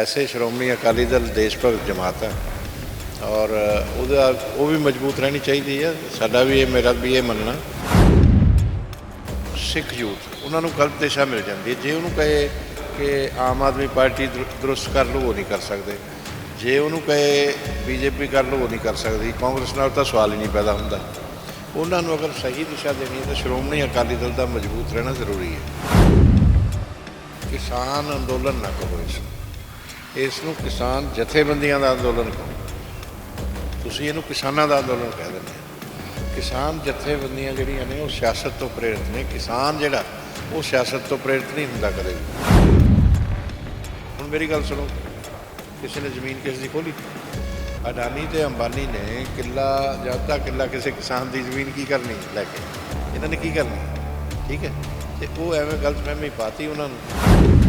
ਐਸੇ ਸ਼੍ਰੋਮਣੀ ਅਕਾਲੀ ਦਲ ਦੇਸ਼ ਭਗਤ ਜਮਾਤ ਹੈ ਔਰ ਉਹਦਾ, ਉਹ ਵੀ ਮਜ਼ਬੂਤ ਰਹਿਣੀ ਚਾਹੀਦੀ ਹੈ। ਸਾਡਾ ਵੀ ਇਹ ਮੇਰਾ ਵੀ ਇਹ ਮੰਨਣਾ। ਸਿੱਖ ਯੂਥ, ਉਹਨਾਂ ਨੂੰ ਗਲਤ ਦਿਸ਼ਾ ਮਿਲ ਜਾਂਦੀ ਹੈ। ਜੇ ਉਹਨੂੰ ਕਹੇ ਕਿ ਆਮ ਆਦਮੀ ਪਾਰਟੀ ਦਰ- ਦਰੁਸਤ ਕਰ ਲਓ, ਉਹ ਨਹੀਂ ਕਰ ਸਕਦੇ। ਜੇ ਉਹਨੂੰ ਕਹੇ ਬੀਜੇਪੀ ਕਰ ਲਓ, ਉਹ ਨਹੀਂ ਕਰ ਸਕਦੀ। ਕਾਂਗਰਸ ਨਾਲ ਤਾਂ ਸਵਾਲ ਹੀ ਨਹੀਂ ਪੈਦਾ ਹੁੰਦਾ। ਉਹਨਾਂ ਨੂੰ ਅਗਰ ਸਹੀ ਦਿਸ਼ਾ ਦੇਣੀ ਹੈ, ਤਾਂ ਸ਼੍ਰੋਮਣੀ ਅਕਾਲੀ ਦਲ ਦਾ ਮਜ਼ਬੂਤ ਰਹਿਣਾ ਜ਼ਰੂਰੀ ਹੈ। ਕਿਸਾਨ ਅੰਦੋਲਨ ਨਾ ਕਹੋ ਇਸ ਇਸ ਨੂੰ ਕਿਸਾਨ ਜਥੇਬੰਦੀਆਂ ਦਾ ਅੰਦੋਲਨ ਕਹੋ। ਤੁਸੀਂ ਇਹਨੂੰ ਕਿਸਾਨਾਂ ਦਾ ਅੰਦੋਲਨ ਕਹਿ ਦਿੰਦੇ ਕਿਸਾਨ ਜਥੇਬੰਦੀਆਂ ਜਿਹੜੀਆਂ ਨੇ, ਉਹ ਸਿਆਸਤ ਤੋਂ ਪ੍ਰੇਰਿਤ ਨੇ। ਕਿਸਾਨ ਜਿਹੜਾ, ਉਹ ਸਿਆਸਤ ਤੋਂ ਪ੍ਰੇਰਿਤ ਨਹੀਂ ਹੁੰਦਾ ਕਦੇ ਵੀ। ਹੁਣ ਮੇਰੀ ਗੱਲ ਸੁਣੋ। ਕਿਸੇ ਨੇ ਜ਼ਮੀਨ ਕਿਸੇ ਦੀ ਖੋਲੀ? ਅਡਾਨੀ ਤੇ ਅੰਬਾਨੀ ਨੇ ਕਿੱਲਾ, ਜਾਂ ਅੱਧਾ ਕਿੱਲਾ ਕਿਸੇ ਕਿਸਾਨ ਦੀ ਜ਼ਮੀਨ ਕੀ ਕਰਨੀ ਲੈ ਕੇ? ਇਹਨਾਂ ਨੇ ਕੀ ਕਰਨਾ? ਠੀਕ ਹੈ। ਤੇ ਉਹ ਐਵੇਂ ਗਲਤ ਗਲਤਫਹਿਮੀ ਪਾਤੀ ਉਹਨਾਂ ਨੂੰ।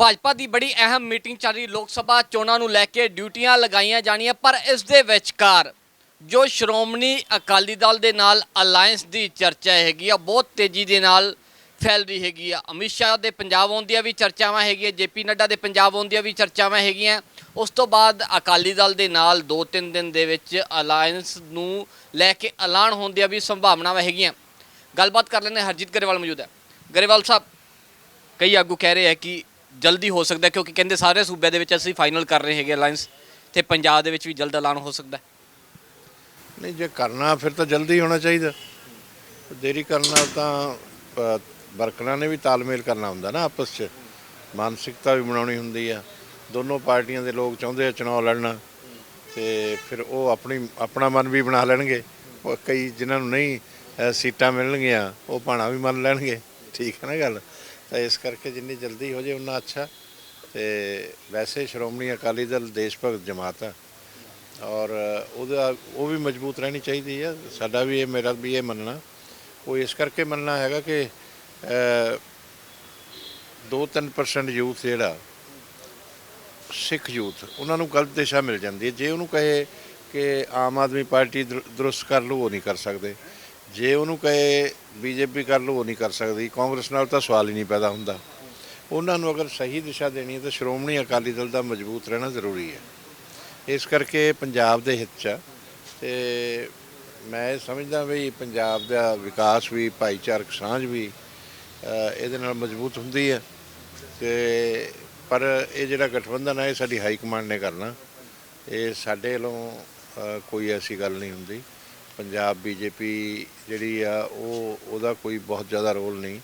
ਭਾਜਪਾ ਦੀ ਬੜੀ ਅਹਿਮ ਮੀਟਿੰਗ ਚੱਲ ਰਹੀ ਲੋਕ ਸਭਾ ਚੋਣਾਂ ਨੂੰ ਲੈ ਕੇ ਡਿਊਟੀਆਂ ਲਗਾਈਆਂ ਜਾਣੀਆਂ ਪਰ ਇਸ ਦੇ ਵਿਚਕਾਰ ਜੋ ਸ਼੍ਰੋਮਣੀ ਅਕਾਲੀ ਦਲ ਦੇ ਨਾਲ ਅਲਾਈਅੰਸ ਦੀ ਚਰਚਾ ਹੈਗੀ ਆ ਬਹੁਤ ਤੇਜ਼ੀ ਦੇ ਨਾਲ ਫੈਲ ਰਹੀ ਹੈਗੀ ਆ। ਅਮਿਤ ਸ਼ਾਹ ਦੇ ਪੰਜਾਬ ਆਉਣ ਦੀਆਂ ਵੀ ਚਰਚਾਵਾਂ ਹੈਗੀਆਂ ਜੇਪੀ ਨੱਡਾ ਦੇ ਪੰਜਾਬ ਆਉਣ ਦੀਆਂ ਵੀ ਚਰਚਾਵਾਂ ਹੈਗੀਆਂ ਉਸ ਤੋਂ ਬਾਅਦ ਅਕਾਲੀ ਦਲ ਦੇ ਨਾਲ 2-3 ਦਿਨ ਦੇ ਵਿੱਚ ਅਲਾਈਅੰਸ ਨੂੰ ਲੈ ਕੇ ਐਲਾਨ ਹੋਣ ਦੀਆਂ ਵੀ ਸੰਭਾਵਨਾਵਾਂ ਹੈਗੀਆਂ। ਗੱਲਬਾਤ ਕਰ ਲੈਂਦੇ ਹਾਂ, ਹਰਜੀਤ ਗਰੇਵਾਲ ਮੌਜੂਦ ਹੈ। ਗਰੇਵਾਲ ਸਾਹਿਬ ਕਈ ਆਗੂ ਕਹਿ ਰਹੇ ਹੈ ਕਿ ਜਲਦੀ ਹੋ ਸਕਦਾ ਕਿਉਂਕਿ ਕਹਿੰਦੇ ਸਾਰੇ ਸੂਬਿਆਂ ਦੇ ਵਿੱਚ ਅਸੀਂ ਫਾਈਨਲ ਕਰ ਰਹੇ ਹੈਗੇ ਅਲਾਈਅੰਸ ਤੇ ਪੰਜਾਬ ਦੇ ਵਿੱਚ ਵੀ ਜਲਦ ਐਲਾਨ ਹੋ ਸਕਦਾ ਨਹੀਂ, ਜੇ ਕਰਨਾ ਫਿਰ ਤਾਂ ਜਲਦੀ ਹੋਣਾ ਚਾਹੀਦਾ। ਦੇਰੀ ਕਰਨਾ ਤਾਂ ਵਰਕਰਾਂ ਨੇ ਵੀ ਤਾਲਮੇਲ ਕਰਨਾ ਹੁੰਦਾ ਨਾ ਆਪਸ 'ਚ। ਮਾਨਸਿਕਤਾ ਵੀ ਬਣਾਉਣੀ ਹੁੰਦੀ ਆ। ਦੋਨੋਂ ਪਾਰਟੀਆਂ ਦੇ ਲੋਕ ਚਾਹੁੰਦੇ ਆ ਚੁਣਾਵ ਲੜਨਾ। ਤੇ ਫਿਰ ਉਹ ਆਪਣੀ, ਆਪਣਾ ਮਨ ਵੀ ਬਣਾ ਲੈਣਗੇ। ਕਈ ਜਿਨ੍ਹਾਂ ਨੂੰ ਨਹੀਂ ਸੀਟਾਂ ਮਿਲਣਗੀਆਂ, ਉਹ ਭਾਣਾ ਵੀ ਮੰਨ ਲੈਣਗੇ। ਠੀਕ ਹੈ ਨਾ ਗੱਲ? ਤਾਂ ਇਸ ਕਰਕੇ ਜਿੰਨੀ ਜਲਦੀ ਹੋ ਜੇ ਉਨਾ ਅੱਛਾ। ਤੇ ਵੈਸੇ ਸ਼੍ਰੋਮਣੀ ਅਕਾਲੀ ਦਲ ਦੇਸ਼ ਭਗਤ ਜਮਾਤ ਆ। ਔਰ ਉਹਦਾ ਉਹ ਵੀ ਮਜ਼ਬੂਤ ਰਹਿਣੀ ਚਾਹੀਦੀ ਆ। ਸਾਡਾ ਵੀ ਇਹ ਮੇਰਾ ਵੀ ਇਹ ਮੰਨਣਾ। ਉਹ ਇਸ ਕਰਕੇ ਮੰਨਣਾ ਹੈਗਾ ਕਿ 2-3% ਯੂਥ ਜਿਹੜਾ, ਸਿੱਖ ਯੂਥ, ਉਹਨਾਂ ਨੂੰ ਗਲਤ ਦਿਸ਼ਾ ਮਿਲ ਜਾਂਦੀ ਹੈ। ਜੇ ਉਹਨੂੰ ਕਹੇ ਕਿ ਆਮ ਆਦਮੀ ਪਾਰਟੀ ਦਰ- ਦਰੁਸਤ ਕਰ ਲਓ ਉਹ ਨਹੀਂ ਕਰ ਸਕਦੇ। ਜੇ ਉਹਨੂੰ ਕਹੇ ਬੀਜੇਪੀ ਕਰ ਲਓ ਉਹ ਨਹੀਂ ਕਰ ਸਕਦੀ। ਕਾਂਗਰਸ ਨਾਲ ਤਾਂ ਸਵਾਲ ਹੀ ਨਹੀਂ ਪੈਦਾ ਹੁੰਦਾ। ਉਹਨਾਂ ਨੂੰ ਅਗਰ ਸਹੀ ਦਿਸ਼ਾ ਦੇਣੀ ਹੈ ਤਾਂ ਸ਼੍ਰੋਮਣੀ ਅਕਾਲੀ ਦਲ ਦਾ ਮਜ਼ਬੂਤ ਰਹਿਣਾ ਜ਼ਰੂਰੀ ਹੈ। ਇਸ ਕਰਕੇ ਪੰਜਾਬ ਦੇ ਹਿੱਤ 'ਚ ਆ। ਤੇ ਮੈਂ ਇਹ ਸਮਝਦਾ ਵੀ ਪੰਜਾਬ ਦਾ ਵਿਕਾਸ ਵੀ, ਭਾਈਚਾਰਕ ਸਾਂਝ ਵੀ ਇਹਦੇ ਨਾਲ ਮਜ਼ਬੂਤ ਹੁੰਦੀ ਹੈ। ਤੇ ਪਰ ਇਹ ਜਿਹੜਾ ਗਠਬੰਧਨ ਹੈ ਇਹ ਸਾਡੀ ਹਾਈ ਕਮਾਂਡ ਨੇ ਕਰਨਾ। ਇਹ ਸਾਡੇ ਵੱਲੋਂ ਕੋਈ ਐਸੀ ਗੱਲ ਨਹੀਂ ਹੁੰਦੀ। ਪੰਜਾਬ ਬੀਜੇਪੀ ਜਿਹੜੀ ਆ ਉਹ ਉਹਦਾ ਕੋਈ ਬਹੁਤ ਜ਼ਿਆਦਾ ਰੋਲ ਨਹੀਂ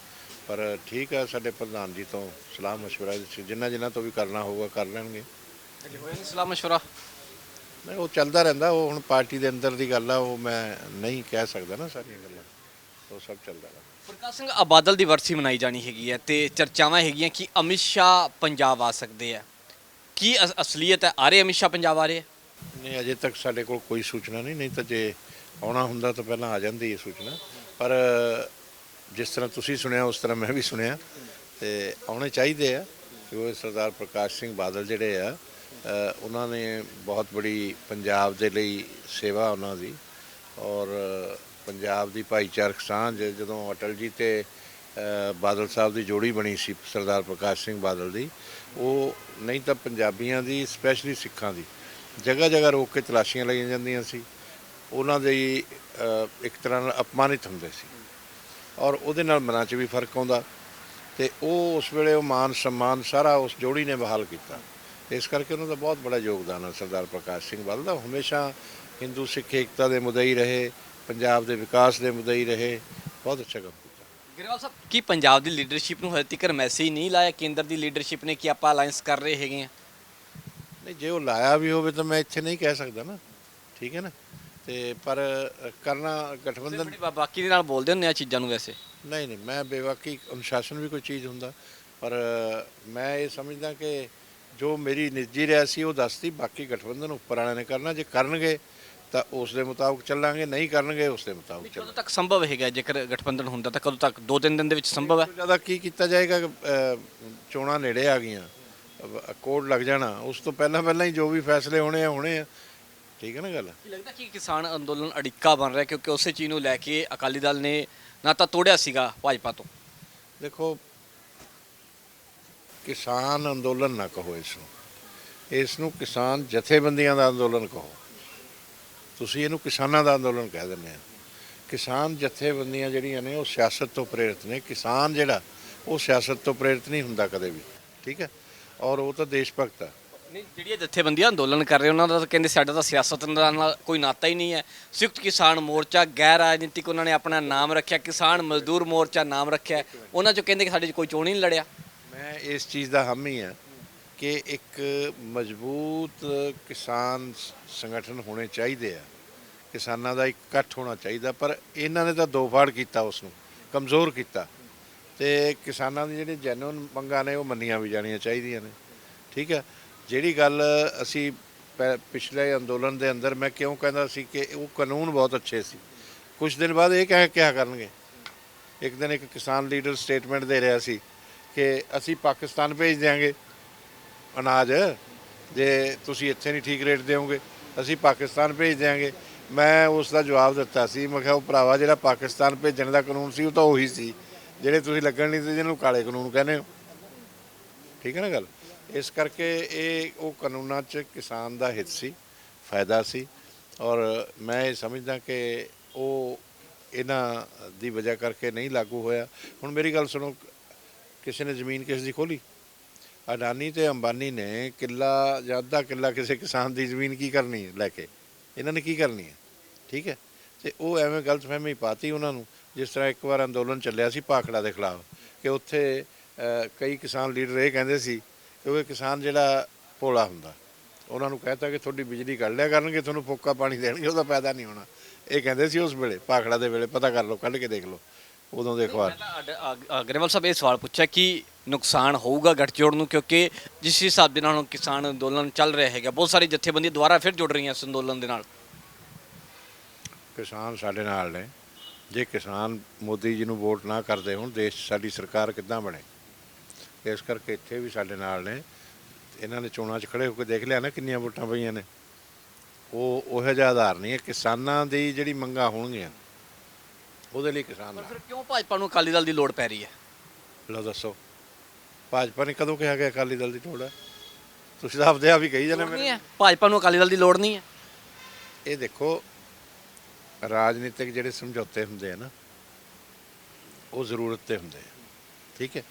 ਪਰ ਠੀਕ ਆ ਸਾਡੇ ਪ੍ਰਧਾਨ ਜੀ ਤੋਂ ਸਲਾਹ مشورہ ਜਿੰਨਾ ਜਿੰਨਾ ਤੋਂ ਵੀ ਕਰਨਾ ਹੋਊਗਾ ਕਰ ਲੈਣਗੇ ਹੋਇਆ ਨਹੀਂ ਸਲਾਹ ਮਸ਼ਵਰਾ ਨਹੀਂ ਉਹ ਚੱਲਦਾ ਰਹਿੰਦਾ ਉਹ ਹੁਣ ਪਾਰਟੀ ਦੇ ਅੰਦਰ ਦੀ ਗੱਲ ਆ ਉਹ ਮੈਂ ਨਹੀਂ ਕਹਿ ਸਕਦਾ ਨਾ ਸਾਰੀਆਂ ਗੱਲਾਂ ਉਹ ਸਭ ਚੱਲਦਾ ਰਹਿੰਦਾ ਪ੍ਰਕਾਸ਼ ਸਿੰਘ ਆਬਾਦਲ ਦੀ ਵਰਸੀ ਮਨਾਈ ਜਾਣੀ ਹੈਗੀ ਹੈ ਤੇ ਚਰਚਾਵਾਂ ਹੈਗੀਆਂ ਕਿ ਅਮਿਤ ਸ਼ਾਹ ਪੰਜਾਬ ਆ ਸਕਦੇ ਆ ਕੀ ਅਸ- ਅਸਲੀਅਤ ਹੈ ਆ ਰਹੇ ਅਮਿਤ ਸ਼ਾਹ ਪੰਜਾਬ ਆ ਰਹੇ ਆ ਨਹੀਂ, ਅਜੇ ਤੱਕ ਸਾਡੇ ਕੋਲ ਕੋਈ ਸੂਚਨਾ ਨਹੀਂ ਨਹੀਂ ਤਾਂ ਜੇ ਆਉਣਾ ਹੁੰਦਾ ਤਾਂ ਪਹਿਲਾਂ ਆ ਜਾਂਦੀ ਇਹ ਸੂਚਨਾ। ਪਰ ਜਿਸ ਤਰ੍ਹਾਂ ਤੁਸੀਂ ਸੁਣਿਆ, ਉਸ ਤਰ੍ਹਾਂ ਮੈਂ ਵੀ ਸੁਣਿਆ ਤੇ ਆਉਣੇ ਚਾਹੀਦੇ ਆ। ਕਿਉਂਕਿ ਸਰਦਾਰ ਪ੍ਰਕਾਸ਼ ਸਿੰਘ ਬਾਦਲ ਜਿਹੜੇ ਆ ਉਹਨਾਂ ਨੇ ਬਹੁਤ ਬੜੀ ਪੰਜਾਬ ਦੇ ਲਈ ਸੇਵਾ ਉਹਨਾਂ ਦੀ ਔਰ ਪੰਜਾਬ ਦੀ ਭਾਈਚਾਰਕ ਸਾਂਝ, ਜਦੋਂ ਅਟਲ ਜੀ ਤੇ ਬਾਦਲ ਸਾਹਿਬ ਦੀ ਜੋੜੀ ਬਣੀ ਸੀ ਸਰਦਾਰ ਪ੍ਰਕਾਸ਼ ਸਿੰਘ ਬਾਦਲ ਦੀ, ਉਹ ਨਹੀਂ ਤਾਂ ਪੰਜਾਬੀਆਂ ਦੀ, ਸਪੈਸ਼ਲੀ ਸਿੱਖਾਂ ਦੀ। ਜਗ੍ਹਾ ਜਗ੍ਹਾ ਰੋਕ ਕੇ ਤਲਾਸ਼ੀਆਂ ਲਈਆਂ ਜਾਂਦੀਆਂ ਸੀ। ਉਹਨਾਂ ਦੇ ਇੱਕ ਤਰ੍ਹਾਂ ਨਾਲ ਅਪਮਾਨਿਤ ਹੁੰਦੇ ਸੀ। ਔਰ ਉਹਦੇ ਨਾਲ ਮਨਾਂ 'ਚ ਵੀ ਫ਼ਰਕ ਆਉਂਦਾ ਤੇ ਉਹ ਉਸ ਵੇਲੇ ਉਹ ਮਾਨ ਸਨਮਾਨ ਸਾਰਾ ਉਸ ਜੋੜੀ ਨੇ ਬਹਾਲ ਕੀਤਾ। ਇਸ ਕਰਕੇ ਉਹਨਾਂ ਦਾ ਬਹੁਤ ਬੜਾ ਯੋਗਦਾਨ ਹੈ ਸਰਦਾਰ ਪ੍ਰਕਾਸ਼ ਸਿੰਘ ਬਾਦਲ ਦਾ। ਹਮੇਸ਼ਾ ਹਿੰਦੂ, ਸਿੱਖ ਏਕਤਾ ਦੇ ਮੁਦਈ ਰਹੇ, ਪੰਜਾਬ ਦੇ ਵਿਕਾਸ ਦੇ ਮੁਦਈ ਰਹੇ। ਬਹੁਤ ਅੱਛਾ ਕੰਮ ਕੀਤਾ। ਗਰੇਵਾਲ ਸਾਹਿਬ, ਕੀ ਪੰਜਾਬ ਦੀ ਲੀਡਰਸ਼ਿਪ ਨੂੰ ਹਜੇ ਤੱਕ ਮੈਸੇਜ ਨਹੀਂ ਲਾਇਆ? ਕੇਂਦਰ ਦੀ ਲੀਡਰਸ਼ਿਪ ਨੇ ਕਿ ਆਪਾਂ ਅਲਾਈਅੰਸ ਕਰ ਰਹੇ ਹੈਗੇ ਆ? ਨਹੀਂ ਜੇ ਉਹ ਲਾਇਆ ਵੀ ਹੋਵੇ ਤਾਂ ਮੈਂ ਇੱਥੇ ਨਹੀਂ ਕਹਿ ਸਕਦਾ ਨਾ। ਠੀਕ ਹੈ ਨਾ? ਤੇ ਪਰ ਕਰਨਾ ਗਠਬੰਧਨ ਬਾ- ਬਾਕੀ ਦੇ ਨਾਲ ਬੋਲਦੇ ਹੁੰਦੇ ਆ ਚੀਜ਼ਾਂ ਨੂੰ ਵੈਸੇ। ਨਹੀਂ ਨਹੀਂ ਮੈਂ ਬੇਵਾਕੀ ਅਨੁਸ਼ਾਸਨ ਵੀ ਕੋਈ ਚੀਜ਼ ਹੁੰਦਾ ਪਰ ਮੈਂ ਇਹ ਸਮਝਦਾ ਕਿ ਜੋ ਮੇਰੀ ਨਿੱਜੀ ਰਾਇ ਸੀ ਉਹ ਦੱਸਤੀ ਬਾਕੀ ਗਠਬੰਧਨ ਉੱਪਰ ਵਾਲਿਆਂ ਨੇ ਕਰਨਾ। ਜੇ ਕਰਨਗੇ ਤਾਂ ਉਸ ਦੇ ਮੁਤਾਬਕ ਚੱਲਾਂਗੇ ਨਹੀਂ ਕਰਨਗੇ ਉਸ ਦੇ ਮੁਤਾਬਕ ਕਦੋਂ ਤੱਕ ਸੰਭਵ ਹੈਗਾ ਜੇਕਰ ਗਠਬੰਧਨ ਹੁੰਦਾ ਤਾਂ ਕਦੋਂ ਤੱਕ? ਦੋ ਤਿੰਨ ਦਿਨ ਦੇ ਵਿੱਚ ਸੰਭਵ ਹੈ? ਜ਼ਿਆਦਾ ਕੀ ਕੀਤਾ ਜਾਏਗਾ? ਚੋਣਾਂ ਨੇੜੇ ਆ ਗਈਆਂ। ਕੋਡ ਲੱਗ ਜਾਣਾ। ਉਸ ਤੋਂ ਪਹਿਲਾਂ ਪਹਿਲਾਂ ਹੀ ਜੋ ਵੀ ਫੈਸਲੇ ਹੋਣੇ ਆ ਹੋਣੇ ਆ। ਠੀਕ ਹੈ ਨਾ ਗੱਲ? ਕੀ ਲੱਗਦਾ ਕਿ ਕਿਸਾਨ ਅੰਦੋਲਨ ਅੜਿੱਕਾ ਬਣ ਰਿਹਾ ਕਿਉਂਕਿ ਉਸੇ ਚੀਜ਼ ਨੂੰ ਲੈ ਕੇ ਅਕਾਲੀ ਦਲ ਨੇ ਨਾ ਤਾਂ ਤੋੜਿਆ ਸੀਗਾ ਭਾਜਪਾ ਤੋਂ। ਦੇਖੋ ਕਿਸਾਨ ਅੰਦੋਲਨ ਨਾ ਕਹੋ ਇਸ ਨੂੰ ਇਸ ਨੂੰ ਕਿਸਾਨ ਜਥੇਬੰਦੀਆਂ ਦਾ ਅੰਦੋਲਨ ਕਹੋ। ਤੁਸੀਂ ਇਹਨੂੰ ਕਿਸਾਨਾਂ ਦਾ ਅੰਦੋਲਨ ਕਹਿ ਦਿੰਦੇ ਆ। ਕਿਸਾਨ ਜਥੇਬੰਦੀਆਂ ਜਿਹੜੀਆਂ ਨੇ ਉਹ ਸਿਆਸਤ ਤੋਂ ਪ੍ਰੇਰਿਤ ਨੇ। ਕਿਸਾਨ ਜਿਹੜਾ ਉਹ ਸਿਆਸਤ ਤੋਂ ਪ੍ਰੇਰਿਤ ਨਹੀਂ ਹੁੰਦਾ ਕਦੇ ਵੀ। ਠੀਕ ਹੈ? ਔਰ ਉਹ ਤਾਂ ਦੇਸ਼ ਭਗਤ ਆ ਨਹੀਂ ਜਿਹੜੀਆਂ ਜਥੇਬੰਦੀਆਂ ਅੰਦੋਲਨ ਕਰ ਰਹੇ ਉਹਨਾਂ ਦਾ ਤਾਂ ਕਹਿੰਦੇ ਸਾਡਾ ਤਾਂ ਸਿਆਸਤ ਨਾਲ ਕੋਈ ਨਾਤਾ ਹੀ ਨਹੀਂ ਹੈ। ਸੰਯੁਕਤ ਕਿਸਾਨ ਮੋਰਚਾ ਗੈਰ ਰਾਜਨੀਤਿਕ ਉਹਨਾਂ ਨੇ ਆਪਣਾ ਨਾਮ ਰੱਖਿਆ ਕਿਸਾਨ ਮਜ਼ਦੂਰ ਮੋਰਚਾ ਨਾਮ ਰੱਖਿਆ। ਉਹਨਾਂ ਚੋਂ ਕਹਿੰਦੇ ਕਿ ਸਾਡੇ 'ਚ ਕੋਈ ਚੋਣ ਹੀ ਨਹੀਂ ਲੜਿਆ। ਮੈਂ ਇਸ ਚੀਜ਼ ਦਾ ਹਾਮੀ ਹਾਂ ਕਿ ਇੱਕ ਮਜ਼ਬੂਤ ਕਿਸਾਨ ਸੰਗਠਨ ਹੋਣੇ ਚਾਹੀਦੇ ਆ। ਕਿਸਾਨਾਂ ਦਾ ਇੱਕ ਇਕੱਠ ਹੋਣਾ ਚਾਹੀਦਾ ਪਰ ਇਹਨਾਂ ਨੇ ਤਾਂ ਦੋ ਫਾੜ ਕੀਤਾ ਉਸ ਨੂੰ ਕਮਜ਼ੋਰ ਕੀਤਾ। ਤੇ ਕਿਸਾਨਾਂ ਦੀ ਜਿਹੜੀ ਜੈਨੂਨ ਮੰਗਾਂ ਨੇ, ਉਹ ਮੰਨੀਆਂ ਵੀ ਜਾਣੀਆਂ ਚਾਹੀਦੀਆਂ ਨੇ। ਠੀਕ ਹੈ? ਜਿਹੜੀ ਗੱਲ ਅਸੀਂ ਪਿਛਲੇ ਅੰਦੋਲਨ ਦੇ ਅੰਦਰ ਮੈਂ ਕਿਉਂ ਕਹਿੰਦਾ ਸੀ ਕਿ ਉਹ ਕਾਨੂੰਨ ਬਹੁਤ ਅੱਛੇ ਸੀ। ਕੁਝ ਦਿਨ ਬਾਅਦ ਇਹ ਕਹਿ, ਕਿਹਾ ਕਰਨਗੇ। ਇੱਕ ਦਿਨ ਇੱਕ ਕਿਸਾਨ ਲੀਡਰ ਸਟੇਟਮੈਂਟ ਦੇ ਰਿਹਾ ਸੀ ਕਿ ਅਸੀਂ ਪਾਕਿਸਤਾਨ ਭੇਜ ਦਿਆਂਗੇ ਅਨਾਜ, ਜੇ ਤੁਸੀਂ ਇੱਥੇ ਨਹੀਂ ਠੀਕ ਰੇਟ ਦਿਓਗੇ, ਅਸੀਂ ਪਾਕਿਸਤਾਨ ਭੇਜ ਦਿਆਂਗੇ। ਮੈਂ ਉਸ ਦਾ ਜਵਾਬ ਦਿੱਤਾ ਸੀ। ਮੈਂ ਕਿਹਾ ਉਹ ਭਰਾਵਾ ਜਿਹੜਾ ਪਾਕਿਸਤਾਨ ਭੇਜਣ ਦਾ ਕਾਨੂੰਨ ਸੀ, ਉਹ ਤਾਂ ਉਹੀ ਸੀ। ਜਿਹੜੇ ਤੁਸੀਂ ਲੱਗਣ ਨਹੀਂ ਤੇ ਜਿਹਨੂੰ ਕਾਲੇ ਕਾਨੂੰਨ ਕਹਿੰਦੇ ਹੋ। ਠੀਕ ਹੈ ਨਾ ਗੱਲ? ਇਸ ਕਰਕੇ ਇਹ ਉਹ ਕਾਨੂੰਨਾਂ 'ਚ ਕਿਸਾਨ ਦਾ ਹਿੱਤ ਸੀ, ਫਾਇਦਾ ਸੀ। ਔਰ ਮੈਂ ਇਹ ਸਮਝਦਾ ਕਿ ਉਹ ਇਹਨਾਂ ਦੀ ਵਜ੍ਹਾ ਕਰਕੇ ਨਹੀਂ ਲਾਗੂ ਹੋਇਆ। ਹੁਣ ਮੇਰੀ ਗੱਲ ਸੁਣੋ, ਕਿਸੇ ਨੇ ਜ਼ਮੀਨ ਕਿਸ ਦੀ ਖੋਲੀ? ਅਡਾਨੀ ਤੇ ਅੰਬਾਨੀ ਨੇ ਕਿੱਲਾ, ਜਾਂ ਅੱਧਾ ਕਿੱਲਾ ਕਿਸੇ ਕਿਸਾਨ ਦੀ ਜ਼ਮੀਨ ਕੀ ਕਰਨੀ ਹੈ ਲੈ ਕੇ? ਇਹਨਾਂ ਨੇ ਕੀ ਕਰਨੀ ਹੈ? ਠੀਕ ਹੈ? ਤੇ ਉਹ ਐਵੇਂ ਗਲਤਫਹਿਮੀ ਪਾਤੀ ਉਹਨਾਂ ਨੂੰ। ਜਿਸ ਤਰ੍ਹਾਂ ਇੱਕ ਵਾਰ ਅੰਦੋਲਨ ਚੱਲਿਆ ਸੀ ਭਾਖੜਾ ਦੇ ਖਿਲਾਫ ਕਿ ਉੱਥੇ ਕਈ ਕਿਸਾਨ ਲੀਡਰ ਇਹ ਕਹਿੰਦੇ ਸੀ ਕਿ ਉਹ ਕਿਸਾਨ ਜਿਹੜਾ ਭੋਲਾ ਹੁੰਦਾ ਉਹਨਾਂ ਨੂੰ ਕਹਿਤਾ ਕਿ ਤੁਹਾਡੀ ਬਿਜਲੀ ਕੱਢ ਲਿਆ ਕਰਨਗੇ ਤੁਹਾਨੂੰ ਫੋਕਾ ਪਾਣੀ ਦੇਣਗੇ ਉਹਦਾ ਪੈਦਾ ਨਹੀਂ ਹੋਣਾ। ਇਹ ਕਹਿੰਦੇ ਸੀ ਉਸ ਵੇਲੇ ਭਾਖੜਾ ਦੇ ਵੇਲੇ ਪਤਾ ਕਰ ਲਓ ਕੱਢ ਕੇ ਦੇਖ ਲਓ ਉਦੋਂ ਦੇ ਅਖਬਾਰ। ਅਗਰਵਾਲ ਸਾਹਿਬ ਇਹ ਸਵਾਲ ਪੁੱਛਿਆ ਕਿ ਨੁਕਸਾਨ ਹੋਊਗਾ ਗੱਠਜੋੜ ਨੂੰ ਕਿਉਂਕਿ ਜਿਸ ਹਿਸਾਬ ਦੇ ਨਾਲ ਕਿਸਾਨ ਅੰਦੋਲਨ ਚੱਲ ਰਿਹਾ ਹੈਗਾ ਬਹੁਤ ਸਾਰੀ ਜਥੇਬੰਦੀਆਂ ਦੁਬਾਰਾ ਫਿਰ ਜੁੜ ਰਹੀਆਂ ਇਸ ਅੰਦੋਲਨ ਦੇ ਨਾਲ। ਕਿਸਾਨ ਸਾਡੇ ਨਾਲ ਨੇ। ਜੇ ਕਿਸਾਨ ਮੋਦੀ ਜੀ ਨੂੰ ਵੋਟ ਨਾ ਕਰਦੇ ਹੁਣ ਦੇਸ਼ ਸਾਡੀ ਸਰਕਾਰ ਕਿੱਦਾਂ ਬਣੇ? ਇਸ ਕਰਕੇ ਇੱਥੇ ਵੀ ਸਾਡੇ ਨਾਲ ਨੇ। ਇਹਨਾਂ ਨੇ ਚੋਣਾਂ 'ਚ ਖੜੇ ਹੋ ਕੇ ਦੇਖ ਲਿਆ ਨਾ ਕਿੰਨੀਆਂ ਵੋਟਾਂ ਪਈਆਂ ਨੇ। ਉਹ ਉਹੋ ਜਿਹਾ ਆਧਾਰ ਨਹੀਂ ਹੈ। ਕਿਸਾਨਾਂ ਦੀ ਜਿਹੜੀ ਮੰਗਾਂ ਹੋਣਗੀਆਂ ਉਹਦੇ ਲਈ ਕਿਸਾਨ ਪਰ ਫਿਰ ਕਿਉਂ ਭਾਜਪਾ ਨੂੰ ਅਕਾਲੀ ਦਲ ਦੀ ਲੋੜ ਪੈ ਰਹੀ ਹੈ? ਲਓ ਦੱਸੋ। ਭਾਜਪਾ ਨੇ ਕਦੋਂ ਕਿਹਾ ਕਿ ਅਕਾਲੀ ਦਲ ਦੀ ਲੋੜ ਹੈ? ਤੁਸੀਂ ਤਾਂ ਆਪਦੇ ਆਪ ਹੀ ਕਹੀ ਜਾਂਦੇ ਮੇਰੇ ਭਾਜਪਾ ਨੂੰ ਅਕਾਲੀ ਦਲ ਦੀ ਲੋੜ ਨਹੀਂ ਹੈ। ਇਹ ਦੇਖੋ ਰਾਜਨੀਤਿਕ ਜਿਹੜੇ ਸਮਝੌਤੇ ਹੁੰਦੇ ਆ ਨਾ, ਉਹ ਜ਼ਰੂਰਤ ਤੇ ਹੁੰਦੇ ਆ। ਠੀਕ ਹੈ?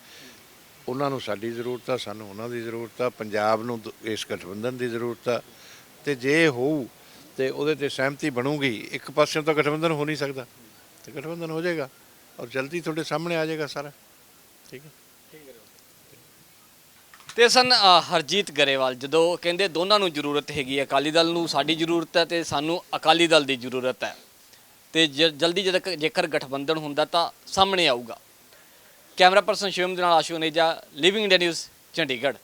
ਉਹਨਾਂ ਨੂੰ ਸਾਡੀ ਜ਼ਰੂਰਤ ਆ, ਸਾਨੂੰ ਉਹਨਾਂ ਦੀ ਜ਼ਰੂਰਤ ਆ, ਪੰਜਾਬ ਨੂੰ ਦ- ਇਸ ਗਠਬੰਧਨ ਦੀ ਜ਼ਰੂਰਤ ਆ। ਤੇ ਜੇ ਹੋਊ, ਤੇ ਉਹਦੇ ਤੇ ਸਹਿਮਤੀ ਬਣੂਗੀ, ਇੱਕ ਪਾਸਿਓਂ ਤਾਂ ਗਠਬੰਧਨ ਹੋ ਨਹੀਂ ਸਕਦਾ। ਤੇ ਗਠਬੰਧਨ ਹੋ ਜਾਏਗਾ ਔਰ ਜਲਦੀ ਤੁਹਾਡੇ ਸਾਹਮਣੇ ਆ ਜਾਏਗਾ ਸਾਰਾ। ਠੀਕ ਹੈ? ਤੇ ਸਨ ਹਰਜੀਤ ਗਰੇਵਾਲ, ਜਦੋਂ ਕਹਿੰਦੇ ਦੋਨਾਂ ਨੂੰ ਜ਼ਰੂਰਤ ਹੈਗੀ, ਅਕਾਲੀ ਦਲ ਨੂੰ ਸਾਡੀ ਜ਼ਰੂਰਤ ਹੈ ਤੇ ਸਾਨੂੰ ਅਕਾਲੀ ਦਲ ਦੀ ਜ਼ਰੂਰਤ ਹੈ। ਤੇ ਜ- ਜਲਦੀ ਜਦ ਜੇਕਰ ਗਠਬੰਧਨ ਹੁੰਦਾ ਤਾਂ ਸਾਹਮਣੇ ਆਊਗਾ। ਕੈਮਰਾ ਪਰਸਨ ਸ਼ਿਵਮ ਦੇ ਨਾਲ Ashu Neja living India news Chandigarh.